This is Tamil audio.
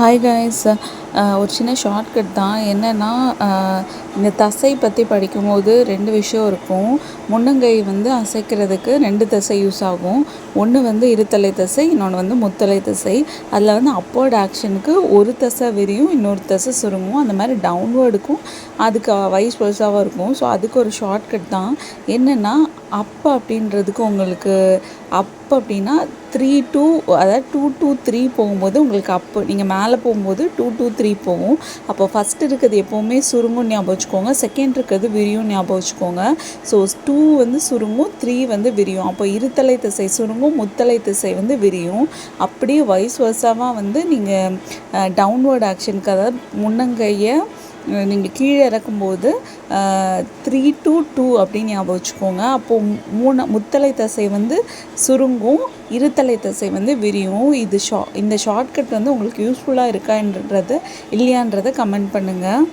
ஹாய் காய்ஸ் ஒரு சின்ன ஷார்ட்கட் தான். என்னென்னா இந்த தசை பற்றி படிக்கும்போது ரெண்டு விஷயம் இருக்கும். முன்னங்கை வந்து அசைக்கிறதுக்கு ரெண்டு தசை யூஸ் ஆகும். ஒன்று வந்து இருத்தலை தசை இன்னொன்று வந்து முத்தலை தசை. அதில் வந்து அப்போர்ட் ஆக்ஷனுக்கு ஒரு தசை விரியும் இன்னொரு தசை சுருங்கும். அந்த மாதிரி டவுன்வேர்டுக்கும் அதுக்கு வைஸ் வருஷாவாக இருக்கும். ஸோ அதுக்கு ஒரு ஷார்ட்கட் தான். என்னென்னா அப் அப்படின்றதுக்கு உங்களுக்கு அப் அப்படின்னா த்ரீ டூ அதாவது டூ டூ த்ரீ போகும்போது உங்களுக்கு அப்பு நீங்கள் மேலே போகும்போது டூ டூ த்ரீ போகும். அப்போ ஃபஸ்ட் இருக்கிறது எப்போவுமே சுருங்கும் ஞாபகம் வச்சுக்கோங்க. செகண்ட் இருக்கிறது விரியும் ஞாபகம் வச்சுக்கோங்க. ஸோ டூ வந்து சுருங்கும் த்ரீ வந்து விரியும். அப்போ இருத்தலை திசை சுருங்கும் முத்தலை திசை வந்து விரியும். அப்படியே வயசு வருஷமாக வந்து நீங்கள் டவுன்வர்ட் ஆக்ஷனுக்கு அதாவது முன்னங்கையை நீங்கள் கீழே இறக்கும்போது த்ரீ டூ டூ அப்படின்னு ஞாபகம் வச்சுக்கோங்க. அப்போது மூணு முத்தலை தசை வந்து சுருங்கும் இருத்தலை தசை வந்து விரியும். இது ஷா இந்த ஷார்ட்கட் வந்து உங்களுக்கு யூஸ்ஃபுல்லாக இருக்கான்றது இல்லையான்றதை கமெண்ட் பண்ணுங்கள்